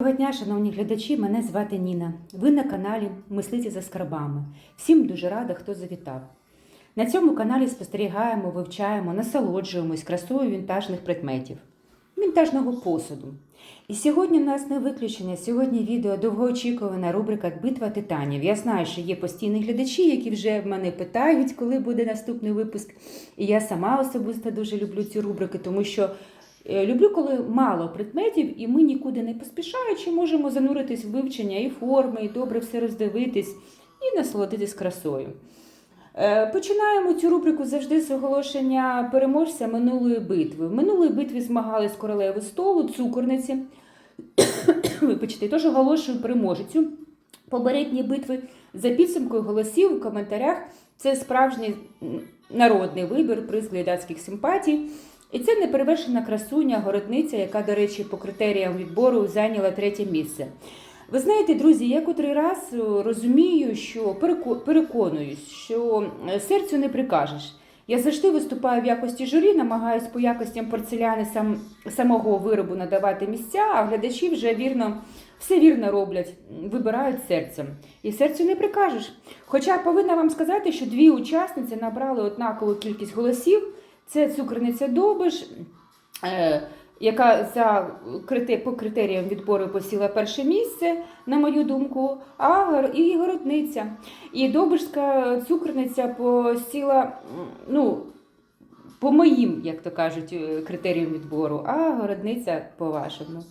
Доброго дня, шановні глядачі, мене звати Ніна. Ви на каналі Мислиці за скарбами. Всім дуже рада, хто завітав. На цьому каналі спостерігаємо, вивчаємо, насолоджуємось красою вінтажних предметів, вінтажного посуду. І сьогодні в нас не виключення. Сьогодні відео довгоочікувана рубрика Битва титанів. Я знаю, що є постійні глядачі, які вже в мене питають, коли буде наступний випуск. І я сама особисто дуже люблю цю рубрику, тому що Люблю, коли мало предметів, і ми нікуди не поспішаючи можемо зануритись в вивчення і форми, і добре все роздивитись, і насолодитись красою. Е, Починаємо цю рубрику завжди з оголошення переможця минулої битви. В минулої битві змагались королеви столу, цукорниці. Вибачте, тож оголошую переможецю попередньої битви за підсумкою голосів у коментарях. Це справжній народний вибір, приз глядацьких симпатій. І це неперевершена красуня, городниця, яка, до речі, по критеріям відбору зайняла третє місце. Ви знаєте, друзі, я котрий раз е, розумію, що переко- переконуюсь, що е, серцю не прикажеш. Я завжди виступаю в якості журі, намагаюсь по якостям порцеляни сам, самого виробу надавати місця, а глядачі вже вірно, все вірно роблять, вибирають серцем. І серцю не прикажеш. Хоча повинна вам сказати, що дві учасниці набрали однакову кількість голосів. Це цукерниця Довбиш, е, яка за по критеріям відбору посіла перше місце, на мою думку, а і городниця. І Довбишська цукерниця посіла, ну, по моїм, як то кажуть, е, критеріям відбору, а городниця по вашому.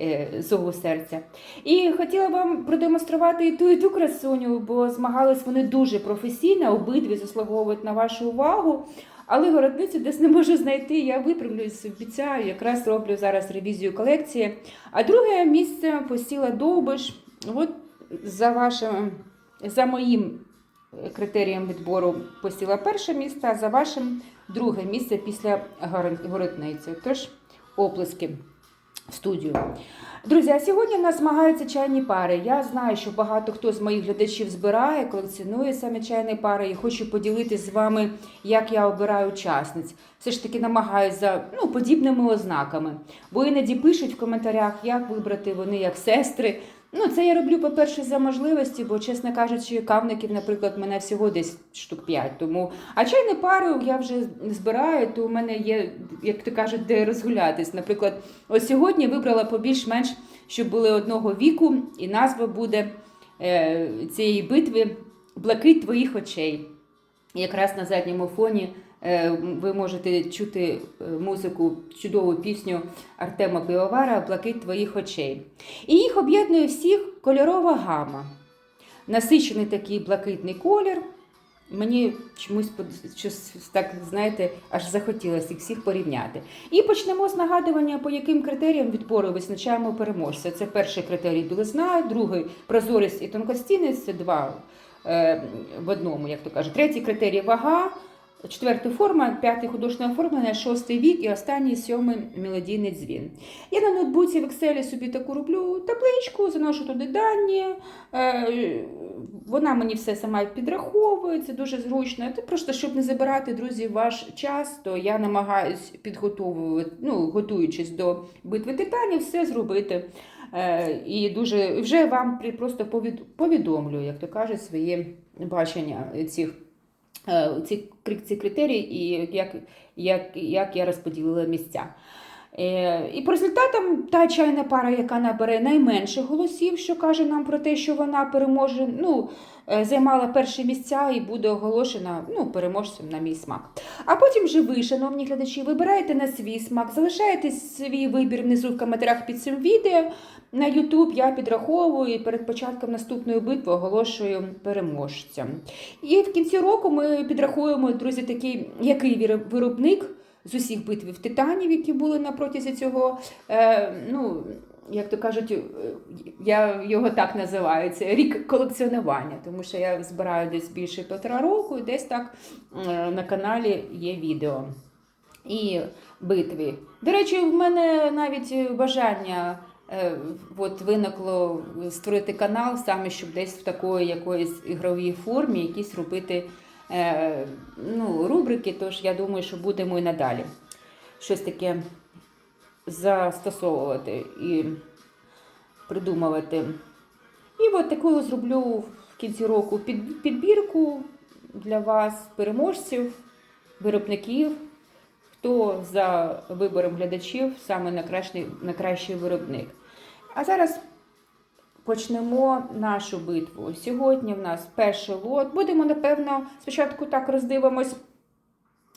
е, Зову серця. І хотіла вам продемонструвати і ту, і ту красуню, бо змагались вони дуже професійно, обидві заслуговують на вашу увагу. Але городницю десь не можу знайти. Я виправлюсь, обіцяю, якраз роблю зараз ревізію колекції. А друге місце посіла Довбиш. От за вашим, за моїм е, критерієм відбору посіла перше місце, а за вашим друге місце після городниці. Тож оплески студію. Друзі, а сьогодні в нас змагаються чайні пари. Я знаю, що багато хто з моїх глядачів збирає, колекціонує саме чайні пари і хочу поділитися з вами, як я обираю учасниць. Все ж таки намагаюся ну, подібними ознаками. Бо іноді пишуть в коментарях, як вибрати вони як сестри. Ну, це я роблю, по-перше, за можливості, бо, чесно кажучи, кавників, наприклад, в мене всього десь штук 5. Тому... А чайні пари я вже збираю, то у мене є, як то кажуть, де розгулятись. Наприклад, ось сьогодні вибрала по більш-менш, щоб були одного віку, і назва буде е, цієї битви Блакить твоїх очей. Якраз на задньому фоні ви можете чути е, музику, чудову пісню Артема Пивовара Блакить твоїх очей. І їх об'єднує всіх кольорова гама. Насичений такий блакитний колір. Мені чомусь щось так, знаєте, аж захотілося їх всіх порівняти. І почнемо з нагадування, по яким критеріям відбору визначаємо переможця. Це перший критерій білизна, другий прозорість і тонкостінність, це два е, в одному, як то кажуть. Третій критерій вага, четвертий форма, п'ятий художнє оформлення, шостий вік і останній сьомий мелодійний дзвін. Я на ноутбуці в Excel собі таку роблю табличку, заношу туди дані. Е, вона мені все сама підраховує, це дуже зручно. Це просто щоб не забирати, друзі, ваш час, то я намагаюсь підготовувати, ну, готуючись до битви титанів, все зробити. Е, і дуже вже вам просто повід- повідомлю, як то кажуть, своє бачення цих. Е, Ці, ці критерії і як, як, як я розподілила місця. Е, І по результатам та чайна пара, яка набере найменше голосів, що каже нам про те, що вона переможе, ну, е, займала перші місця і буде оголошена ну, переможцем на мій смак. А потім вже ви, шановні глядачі, вибираєте на свій смак, залишаєте свій вибір внизу в коментарях під цим відео. На YouTube я підраховую і перед початком наступної битви оголошую переможця. І в кінці року ми підрахуємо, друзі, такий, який виробник з усіх битвів титанів, які були на протязі цього. Е, ну, як то кажуть, е, я його так називаю, це рік колекціонування, тому що я збираю десь більше півтора року, і десь так е, на каналі є відео і битви. До речі, в мене навіть бажання от виникло створити канал саме, щоб десь в такої якоїсь ігровій формі якісь робити ну, рубрики, тож я думаю, що будемо і надалі щось таке застосовувати. І придумувати. І от таку зроблю в кінці року підбірку для вас, переможців, виробників, хто за вибором глядачів саме найкращий, найкращий виробник. А зараз почнемо нашу битву. Сьогодні в нас перший лот. Будемо, напевно, спочатку так роздивимось.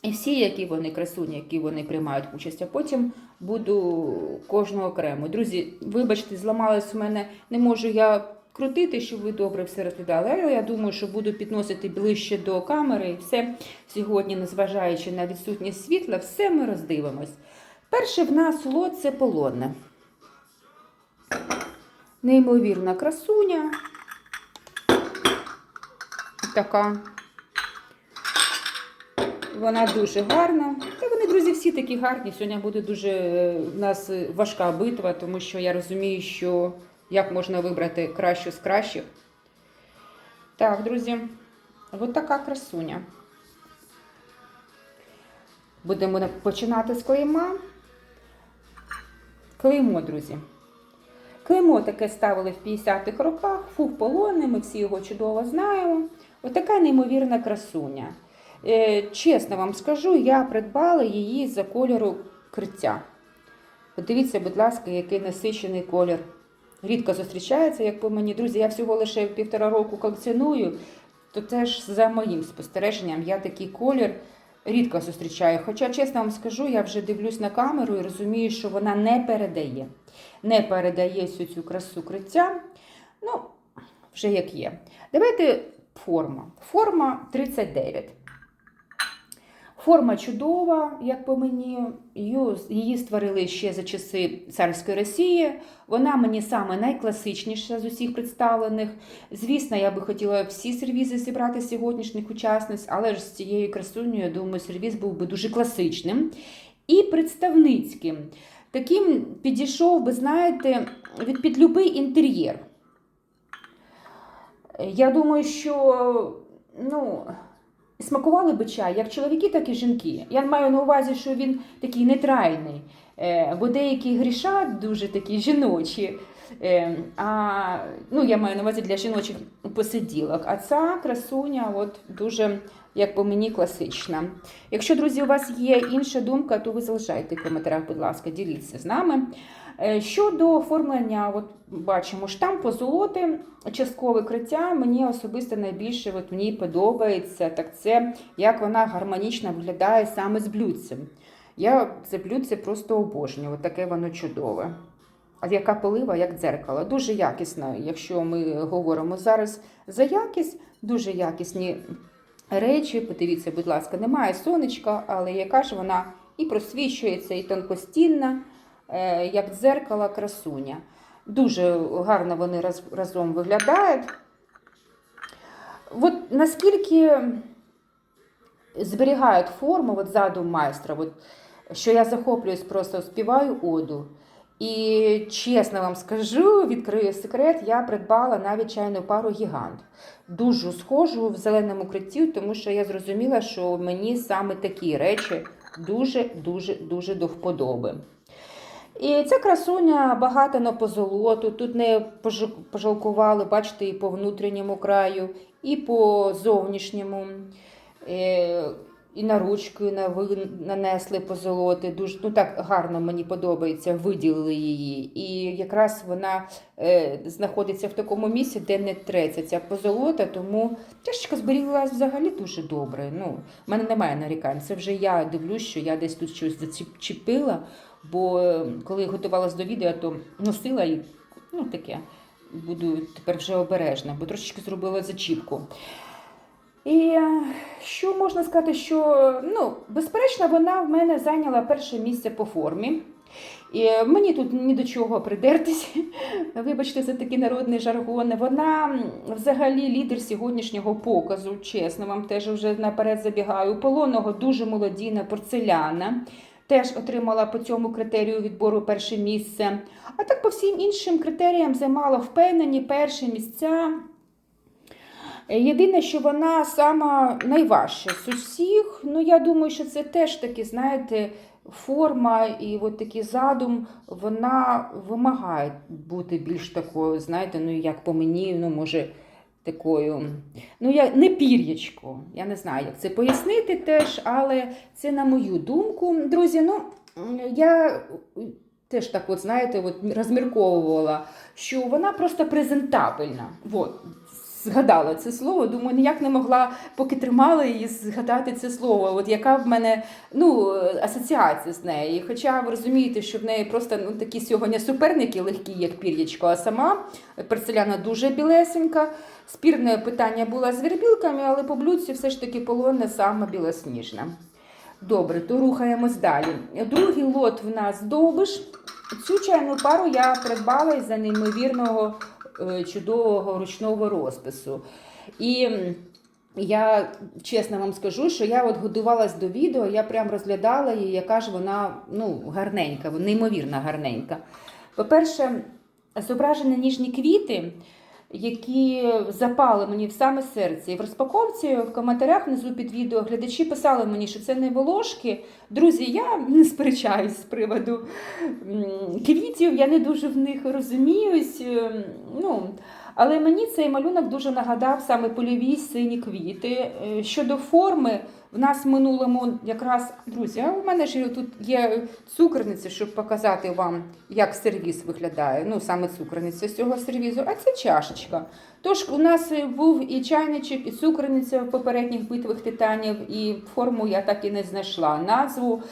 І всі, які вони красуні, які вони приймають участь, а потім буду кожного окремо. Друзі, вибачте, зламалось у мене, не можу я крутити, щоб ви добре все розглядали. Але я думаю, що буду підносити ближче до камери і все сьогодні, незважаючи на відсутність світла, все ми роздивимось. Перший в нас лот це полонне. Неймовірна красуня. Така. Вона дуже гарна. Та вони, друзі, всі такі гарні. Сьогодні буде дуже е, в нас е, важка битва, тому що я розумію, що як можна вибрати кращу з кращих. Так, друзі, от така красуня. Будемо починати з клейма. Клеймо, друзі. Клеймо таке ставили в 50-х роках, фух полонне, ми всі його чудово знаємо. Отака неймовірна красуня. Е, чесно вам скажу, я придбала її за кольору криття. Подивіться, будь ласка, який насичений колір. Рідко зустрічається, як по мені. Друзі, я всього лише півтора року колекціоную, то теж за моїм спостереженням я такий колір рідко зустрічаю. Хоча, чесно вам скажу, я вже дивлюсь на камеру і розумію, що вона не передає. Не передає всю цю красу криття. Ну, вже як є. Давайте форма. Форма 39. Форма чудова, як по мені. Її, створили ще за часи царської Росії. Вона мені саме найкласичніша з усіх представлених. Звісно, я би хотіла всі сервізи зібрати сьогоднішніх учасниць, але ж з цією красунею, я думаю, сервіз був би дуже класичним і представницьким. Таким підійшов би, знаєте, від під любий інтер'єр. Я думаю, що ну, смакували би чай як чоловіки, так і жінки. Я маю на увазі, що він такий нейтральний, Е, бо деякі грішать дуже такі жіночі. Е, А, ну, я маю на увазі для жіночих посиділок. А ця красуня от дуже, як по мені, класична. Якщо, друзі, у вас є інша думка, то ви залишайте в коментарях, будь ласка, діліться з нами. Е, Щодо оформлення, от бачимо штамп позолоти, часткове криття. Мені особисто найбільше от мені подобається так це, як вона гармонічно виглядає саме з блюдцем. Я це блюдце просто обожнюю, от таке воно чудове. А яка полива, як дзеркало. Дуже якісно, якщо ми говоримо зараз за якість, дуже якісні речі. Подивіться, будь ласка, немає сонечка, але яка ж вона і просвічується, і тонкостінна, як дзеркало, красуня. Дуже гарно вони разом виглядають. От наскільки зберігають форму от задум майстра, от, що я захоплююсь, просто співаю оду. І чесно вам скажу, відкрию секрет, я придбала навіть чайну пару гігант. Дуже схожу в зеленому критті, тому що я зрозуміла, що мені саме такі речі дуже-дуже дуже до вподоби. І ця красуня багата на позолоту. Тут не пожа- пожалкували, бачите, і по внутрішньому краю, і по зовнішньому. І на ручку нави- нанесли позолоти. Дуже ну так гарно мені подобається, виділили її. І якраз вона е, знаходиться в такому місці, де не треться ця позолота, тому чашечка зберіглась взагалі дуже добре. Ну, в мене немає нарікань. Це вже я дивлюсь, що я десь тут щось зачепила, бо коли готувалась до відео, то носила і ну таке. Буду тепер вже обережна, бо трошечки зробила зачіпку. І е, що можна сказати, що ну, безперечно, вона в мене зайняла перше місце по формі. І е, мені тут ні до чого придертись. Вибачте, за такий народний жаргон. Вона взагалі лідер сьогоднішнього показу. Чесно, вам теж вже наперед забігаю. У полонного дуже молодійна порцеляна. Теж отримала по цьому критерію відбору перше місце. А так по всім іншим критеріям займала впевнені перші місця. Єдине, що вона сама найважча з усіх, ну я думаю, що це теж таки, знаєте, форма і от такий задум, вона вимагає бути більш такою, знаєте, ну як по мені, ну може такою, ну я не пір'ячко. Я не знаю, як це пояснити теж, але це на мою думку. Друзі, ну я теж так, от знаєте, от розмірковувала, що вона просто презентабельна. От. Згадала це слово, думаю, ніяк не могла, поки тримала її, згадати це слово. От яка в мене ну, асоціація з нею. Хоча ви розумієте, що в неї просто ну, такі сьогодні суперники легкі, як пір'ячко, а сама порцеляна дуже білесенька. Спірне питання було з вербілками, але по блюдці все ж таки полонне саме білосніжна. Добре, то рухаємось далі. Другий лот в нас довбиш. Цю чайну пару я придбала із-за неймовірного е, чудового ручного розпису. І я чесно вам скажу, що я от годувалась до відео, я прям розглядала її, яка ж вона ну, гарненька, неймовірно гарненька. По-перше, зображені ніжні квіти, які запали мені в саме серце. І в розпаковці в коментарях внизу під відео глядачі писали мені, що це не волошки. Друзі, я не сперечаюсь з приводу квітів, я не дуже в них розуміюсь. ем, Ну, але мені цей малюнок дуже нагадав саме польові сині квіти. Е, Щодо форми, в нас в минулому якраз, друзі, у мене ж тут є цукерниця, щоб показати вам, як сервіс виглядає. Ну, саме цукерниця з цього сервізу, а це чашечка. Тож у нас був і чайничок, і цукерниця в попередніх битвах титанів, і форму я так і не знайшла. Назву.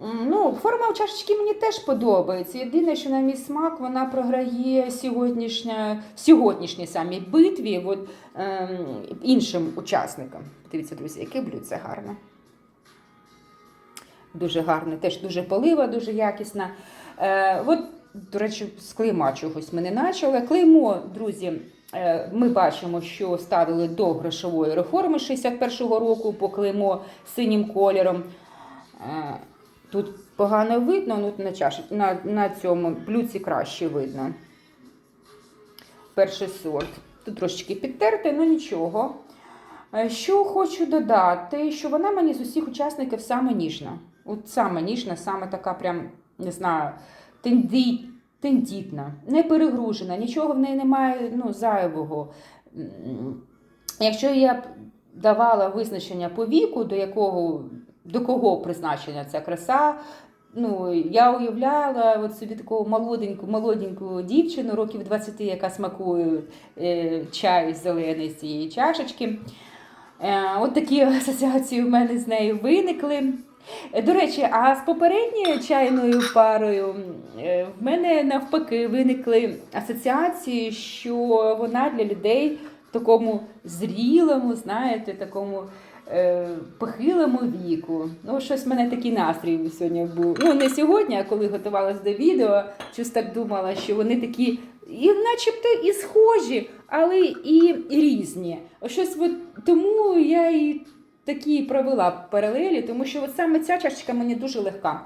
Ну, форма у чашечки мені теж подобається. Єдине, що на мій смак вона програє сьогоднішня, сьогоднішній самій битві от, ем, іншим учасникам. Дивіться, друзі, яке блюдце гарне. Дуже гарне, теж дуже полива, дуже якісна. Е, от, до речі, з клейма чогось ми не почали. Клеймо, друзі, е, ми бачимо, що ставили до грошової реформи 61-го року по клеймо синім кольором. Е, Тут погано видно, ну на, чаш... на, на цьому блюдці краще видно. Перший сорт. Тут трошечки підтерте, ну нічого. Е, Що хочу додати, що вона мені з усіх учасників саме ніжна. От саме ніжна, саме така прям, не знаю, тенді... тендітна, не перегружена, нічого в неї немає ну, зайвого. Якщо я б давала визначення по віку, до якого до кого призначена ця краса. Ну, я уявляла от собі таку молоденьку, молоденьку дівчину, років 20, яка смакує е, чай зелений з цієї чашечки. Е, от такі асоціації в мене з нею виникли. Е, До речі, а з попередньою чайною парою е, в мене навпаки виникли асоціації, що вона для людей в такому зрілому, знаєте, такому похилому віку. Ну, щось в мене такий настрій сьогодні був. Ну, не сьогодні, а коли готувалась до відео, щось так думала, що вони такі, і начебто і схожі, але і, різні. Щось от, тому я і такі провела паралелі, тому що от саме ця чашечка мені дуже легка.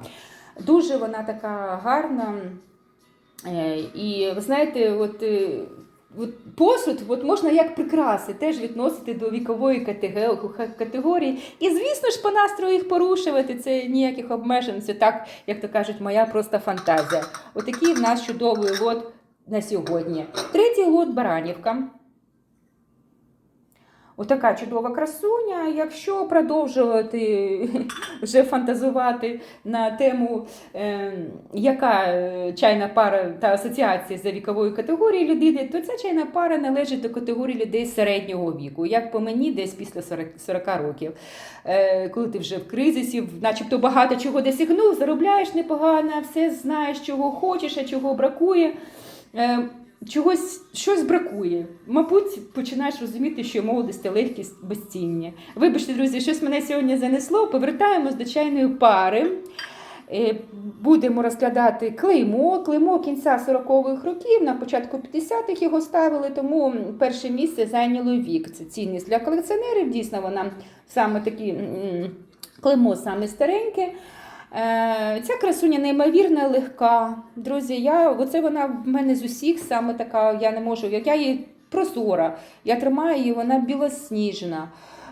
Дуже вона така гарна. Е, І ви знаєте, от. Посуд от можна як прикраси теж відносити до вікової категорії. І, звісно ж, по настрою їх порушувати. Це ніяких обмежень. Це так, як то кажуть, моя просто фантазія. Отакий в нас чудовий лот на сьогодні. Третій лот Баранівка. Отака чудова красуня. Якщо продовжувати вже фантазувати на тему, е, яка е, чайна пара та асоціація за віковою категорією людини, то ця чайна пара належить до категорії людей середнього віку. Як по мені, десь після 40, 40 років. Е, коли ти вже в кризисі, начебто багато чого досягнув, заробляєш непогано, все знаєш, чого хочеш, а чого бракує. Чогось щось бракує. Мабуть, починаєш розуміти, що молодість та легкість безцінні. Вибачте, друзі, щось мене сьогодні занесло. Повертаємось до чайної пари. Е, Будемо розглядати клеймо. Клеймо кінця 40-х років, на початку 50-х його ставили, тому перше місце зайняло вік. Це цінність для колекціонерів. Дійсно, вона саме такі клеймо саме стареньке. Е, Ця красуня неймовірно легка. Друзі, я, оце вона в мене з усіх саме така, я не можу, як я її прозора. Я тримаю її, вона білосніжна.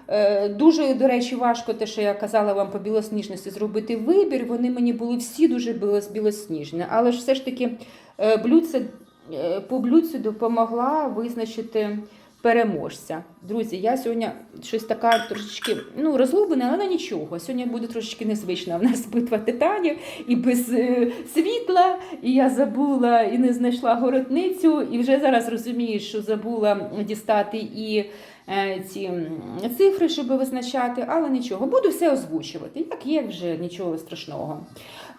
Е, Дуже, до речі, важко те, що я казала вам по білосніжності, зробити вибір. Вони мені були всі дуже білосніжні. Але ж все ж таки е, блюдце, по блюдцю допомогла визначити переможця. Друзі, я сьогодні щось така трошечки ну, розлублена, але нічого. Сьогодні буде трошечки незвична. У нас битва титанів і без е, світла, і я забула і не знайшла городницю, і вже зараз розумію, що забула дістати і е, ці цифри, щоб визначати, але нічого, буду все озвучувати. Як є, вже нічого страшного.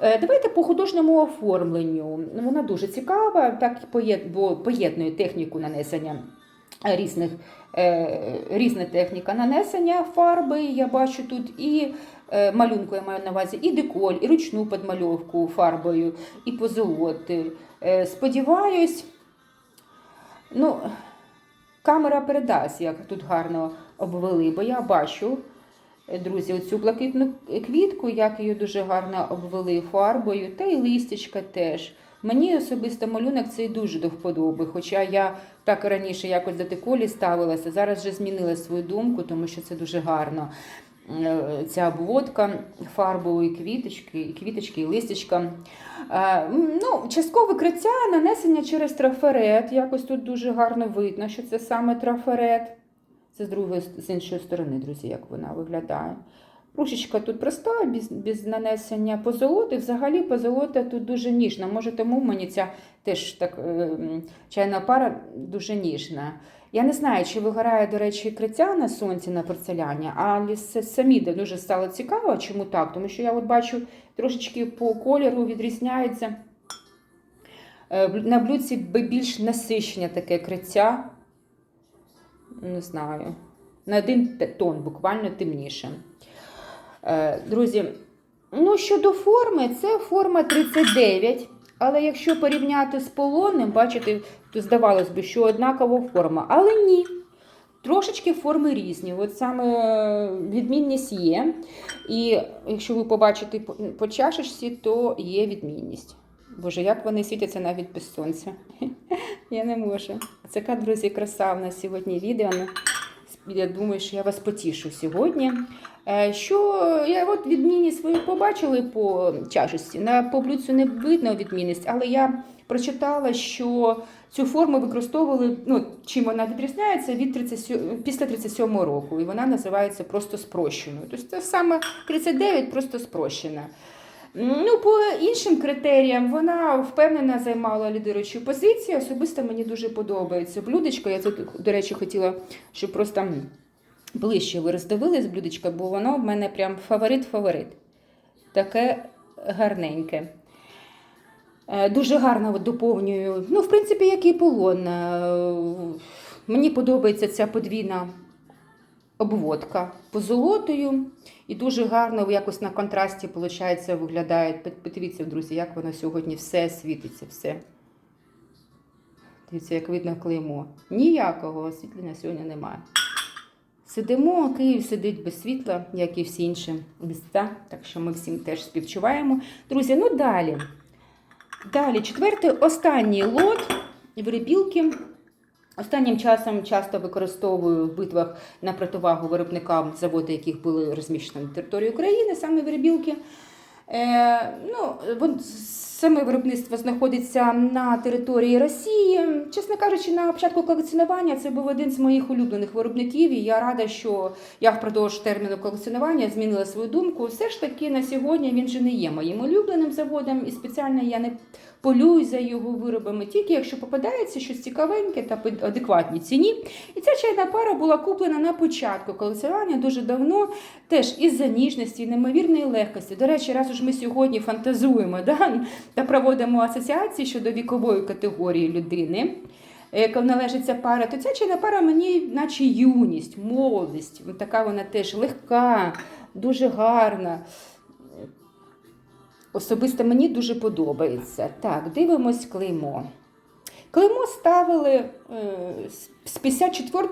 Е, Давайте по художньому оформленню. Вона дуже цікава, так поєднує техніку нанесення різних, е, різна техніка нанесення фарби. Я бачу тут і е, малюнку я маю на увазі, і деколь, і ручну підмальовку фарбою, і позолоти. Е, Сподіваюсь, ну, камера передасть, як тут гарно обвели, бо я бачу. Е, Друзі, оцю блакитну квітку, як її дуже гарно обвели фарбою, та й листячка теж. Мені особисто малюнок цей дуже до вподоби, хоча я так раніше якось до деколі ставилася, зараз вже змінила свою думку, тому що це дуже гарно. Е, Ця обводка фарбової квіточки, квіточки, і листячка. Е, Ну, часткове викриття нанесення через трафарет. Якось тут дуже гарно видно, що це саме трафарет. Це з другої з іншої сторони, друзі, як вона виглядає. Рушечка тут проста, без, без нанесення позолоти. Взагалі позолота тут дуже ніжна. Може, тому мені ця теж так е, чайна пара дуже ніжна. Я не знаю, чи вигорає, до речі, криття на сонці на порцеляні, але с- самі де дуже стало цікаво, чому так. Тому що я от бачу трошечки по кольору відрізняється. Е, На блюдці більш насичення таке криття. Не знаю. На один тон, буквально темніше. Е, Друзі, ну щодо форми, це форма 39. Але якщо порівняти з полонним, бачите, то здавалось би, що однакова форма. Але ні. Трошечки форми різні. От саме е, відмінність є. І якщо ви побачите по- по чашечці, то є відмінність. Боже, як вони світяться навіть без сонця. Я не можу. Це яка, друзі, краса в нас сьогодні відео. Ну, Я думаю, що я вас потішу сьогодні. Е, Що я от відмінність ви побачили по чашечці. На по блюдцю не видно відмінність, але я прочитала, що цю форму використовували, ну, чим вона відрізняється від 37, після 37 року, і вона називається просто спрощеною. Тобто це саме 39, просто спрощена. Ну, по іншим критеріям вона впевнена займала лідируючу позицію. Особисто мені дуже подобається блюдечко. Я тут, до речі, хотіла, щоб просто ближче ви роздивились блюдечко, бо воно в мене прям фаворит-фаворит. Таке гарненьке. Е, Дуже гарно доповнюю. Ну, в принципі, як і полон. Е, Мені подобається ця подвійна обводка позолотою. І дуже гарно якось на контрасті виходить, виглядає. Подивіться, друзі, як воно сьогодні все світиться, все. Дивіться, як видно клеймо. Ніякого освітлення сьогодні немає. Сидимо, Київ сидить без світла, як і всі інші міста. Так що ми всім теж співчуваємо. Друзі, ну далі. Далі, четвертий, останній лот вирібілки. Останнім часом часто використовую в битвах на противагу виробникам заводи, яких були розміщені на території України, саме виробілки. Е, ну, саме виробництво знаходиться на території Росії. Чесно кажучи, на початку колекціонування це був один з моїх улюблених виробників, і я рада, що я впродовж терміну колекціонування змінила свою думку. Все ж таки на сьогодні він же не є моїм улюбленим заводом, і спеціально я не полюю за його виробами, тільки якщо попадається щось цікавеньке та по адекватній ціні. І ця чайна пара була куплена на початку колекціонування дуже давно, теж із-за ніжності, і неймовірної легкості. До речі, раз уж ми сьогодні фантазуємо да, та проводимо асоціації щодо вікової категорії людини. Яка належить ця пара, то ця чайна пара мені, наче юність, молодість. Така вона теж легка, дуже гарна. Особисто мені дуже подобається. Так, дивимось клеймо. Клеймо ставили е, з 54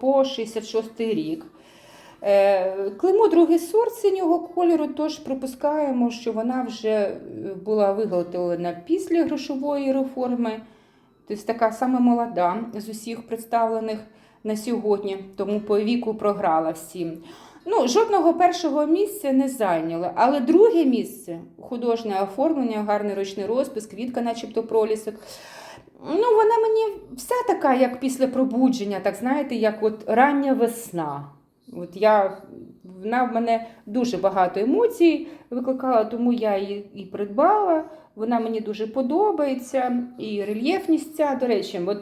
по 66 рік. Е, клеймо другий сорт синього кольору, тож припускаємо, що вона вже була виготовлена після грошової реформи. Тобто така саме молода з усіх представлених на сьогодні, тому по віку програла всім. Ну, жодного першого місця не зайняла, але друге місце художнє оформлення, гарний ручний розпис, квітка, начебто пролісок. Ну, вона мені вся така, як після пробудження, так знаєте, як от рання весна. От я, вона в мене дуже багато емоцій викликала, тому я її і придбала. Вона мені дуже подобається, і рельєфність ця, до речі, от,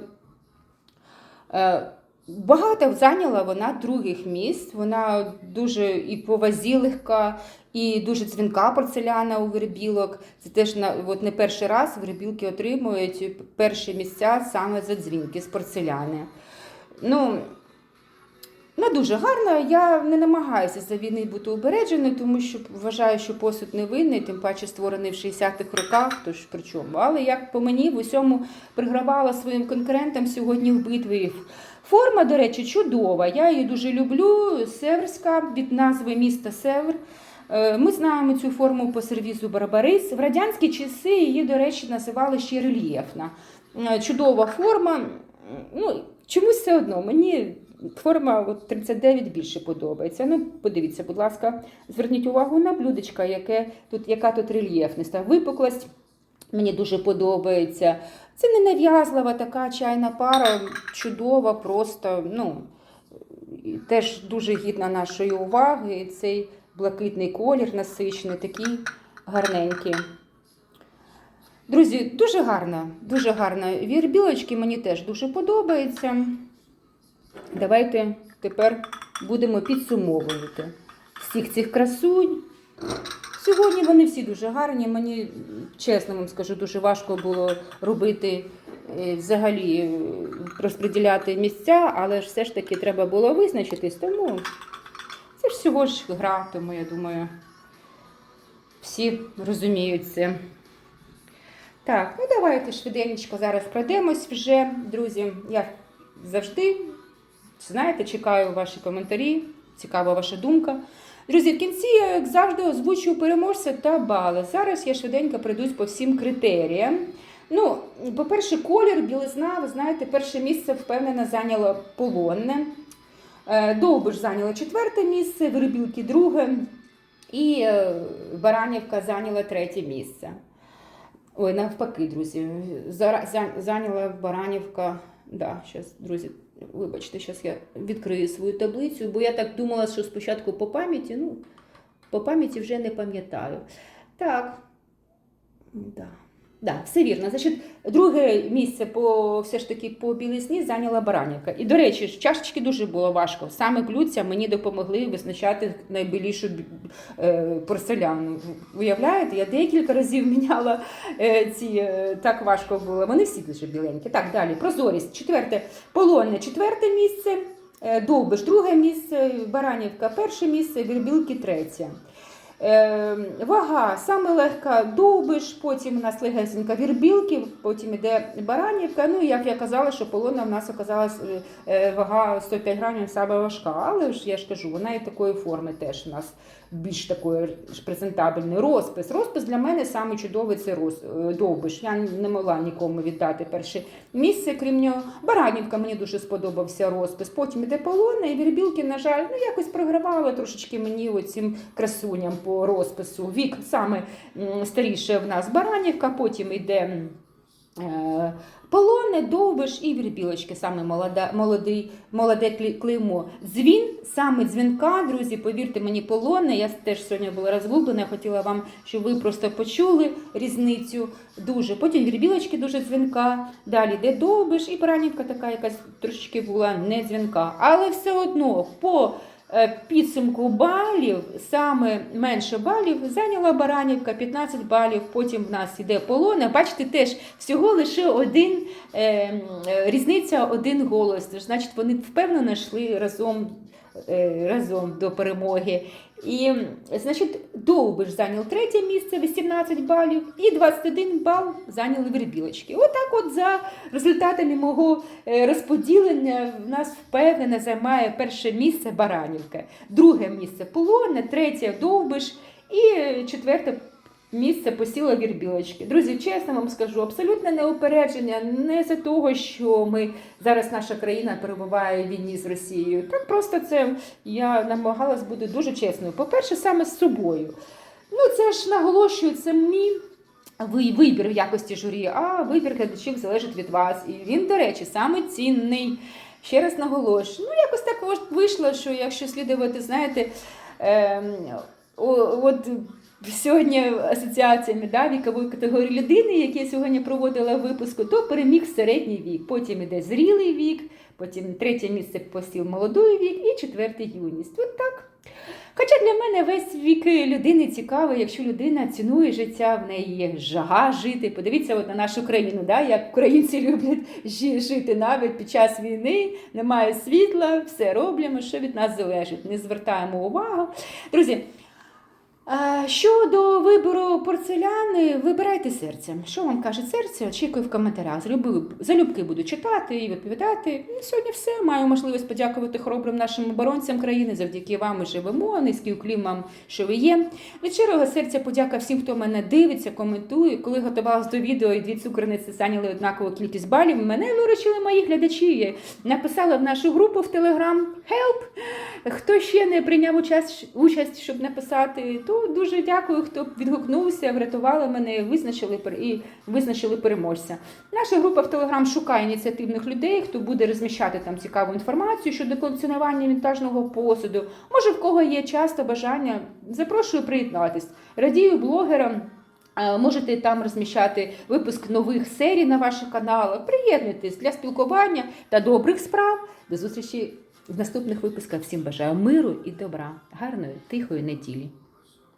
е, багато зайняла вона других місць. Вона дуже і по легка, і дуже дзвінка порцеляна у вербілок. Це теж на, от не перший раз вербілки отримують перші місця саме за дзвінки з порцеляни. Ну, вона дуже гарна. Я не намагаюся за війни бути упередженою, тому що вважаю, що посуд не винний, тим паче створений в 60-х роках, тож при чому. Але як по мені в усьому пригравала своїм конкурентам сьогодні в битві. Форма, до речі, чудова. Я її дуже люблю. Северська від назви міста Север. Е, Ми знаємо цю форму по сервізу Барбарис. В радянські часи її, до речі, називали ще рельєфна. Е, Чудова форма. Ну, чомусь все одно мені форма от 39 більше подобається. Ну, подивіться, будь ласка, зверніть увагу на блюдечка, яке тут, яка тут рельєфність. Випуклость мені дуже подобається. Це не нав'язлива така чайна пара, чудова, просто, ну, теж дуже гідна нашої уваги. І цей блакитний колір насичений, такий гарненький. Друзі, дуже гарна, дуже гарна. Вірбілочки мені теж дуже подобається. Давайте тепер будемо підсумовувати всіх цих красунь. Сьогодні вони всі дуже гарні. Мені, чесно вам скажу, дуже важко було робити е, взагалі е, розподіляти місця, але ж все ж таки треба було визначитись, тому це ж всього ж гра, тому я думаю, всі розуміють це. Так, ну давайте швиденько зараз пройдемось вже, друзі. Я завжди, знаєте, чекаю ваші коментарі, цікава ваша думка. Друзі, в кінці я, як завжди, озвучую переможця та бали. Зараз я швиденько пройдусь по всім критеріям. Ну, по-перше, колір, білизна, ви знаєте, перше місце впевнено зайняло полонне. Е, Довбиш зайняла четверте місце, Вербілки друге. І е, Баранівка зайняла третє місце. Ой, навпаки, друзі. Зайняла Баранівка. Да, щас, друзі, вибачте, зараз я відкрию свою таблицю, бо я так думала, що спочатку по пам'яті, ну, по пам'яті вже не пам'ятаю. Так. Да. Да, все вірно. Значить, друге місце по все ж таки по білизні зайняла Баранівка. І, до речі, чашечки дуже було важко. Саме блюдця мені допомогли визначати найбілішу бі- е, порцеляну. Уявляєте, я декілька разів міняла е, ці е, так важко було. Вони всі дуже біленькі. Так, далі. Прозорість. Четверте. Полонне, четверте місце. Довбиш, друге місце, Баранівка, перше місце, Вірбілки, третє. Е, вага саме легка довбиш, потім у нас легесенька вірбілки, потім іде баранівка. Ну, як я казала, що полона в нас оказалась е, е, вага 105 грамів саме важка. Але ж я ж кажу, вона і такої форми теж у нас більш такої ж презентабельний. Розпис. Розпис для мене саме чудовий це роз, е, довбиш. Я не могла нікому віддати перше місце, крім нього. Баранівка мені дуже сподобався розпис. Потім іде полона і вірбілки, на жаль, ну якось програвали трошечки мені оцим красуням по розпису. Вік саме старіше в нас Баранівка, потім йде. Полоне, довбиш і вірбілочки, саме молода, молодий, молоде клеймо. Дзвін, саме дзвінка, друзі, повірте мені, полоне. Я теж сьогодні була розгублена, хотіла вам, щоб ви просто почули різницю дуже. Потім вірбілочки дуже дзвінка, далі йде довбиш, і баранівка така якась трошечки була не дзвінка. Але все одно по підсумку балів, саме менше балів, зайняла Баранівка 15 балів, потім в нас іде полона. Бачите, теж всього лише один е, м, е, різниця, один голос. Значить, вони впевнено йшли разом. Е, Разом до перемоги. І, значить, Довбиш зайняв третє місце, 18 балів, і 21 бал зайняли вербілочки. Отак, от за результатами мого е, розподілення, в нас впевнено займає перше місце Баранівка, друге місце Полонне, третє Довбиш і е, четверте місце посіла вірбілочки. Друзі, чесно вам скажу, абсолютне неупередження, не за того, що ми зараз наша країна перебуває в війні з Росією. Так просто це я намагалась бути дуже чесною. По-перше, саме з собою. Ну, це ж наголошую, це мій ви- вибір в якості журі, а вибір глядачів залежить від вас. І він, до речі, саме цінний. Ще раз наголошую. Ну, якось так вийшло, що якщо слідувати, знаєте, о- от сьогодні асоціаціями да, вікової категорії людини, які я сьогодні проводила випуску, то переміг середній вік, потім іде зрілий вік, потім третє місце посів молодий вік і четверте юність. От так. Хоча для мене весь вік людини цікавий, якщо людина цінує життя, в неї є жага жити. Подивіться от на нашу країну, да, як українці люблять жити навіть під час війни, немає світла, все робимо, що від нас залежить, не звертаємо увагу. Друзі, Щодо вибору порцеляни, вибирайте серцем. Що вам каже серце? Очікую в коментарях. Залюбки, буду читати і відповідати. Ну, Сьогодні все. Маю можливість подякувати хоробрим нашим оборонцям країни. Завдяки вам ми живемо. Низький уклін вам, що ви є. Від щирого серця подяка всім, хто мене дивиться, коментує. Коли готувалась до відео і дві цукерниці зайняли однакову кількість балів, мене виручили мої глядачі. Я написала в нашу групу в Телеграм Help! Хто ще не прийняв участь, участь, щоб написати, то дуже дякую, хто відгукнувся, врятували мене, визначили і визначили переможця. Наша група в Телеграм шукає ініціативних людей, хто буде розміщати там цікаву інформацію щодо колекціонування вінтажного посуду. Може, в кого є час та бажання, запрошую приєднатись. Радію блогерам. Е, Можете там розміщати випуск нових серій на ваших каналах. Приєднуйтесь для спілкування та добрих справ. До зустрічі в наступних випусках. Всім бажаю миру і добра, гарної, тихої неділі.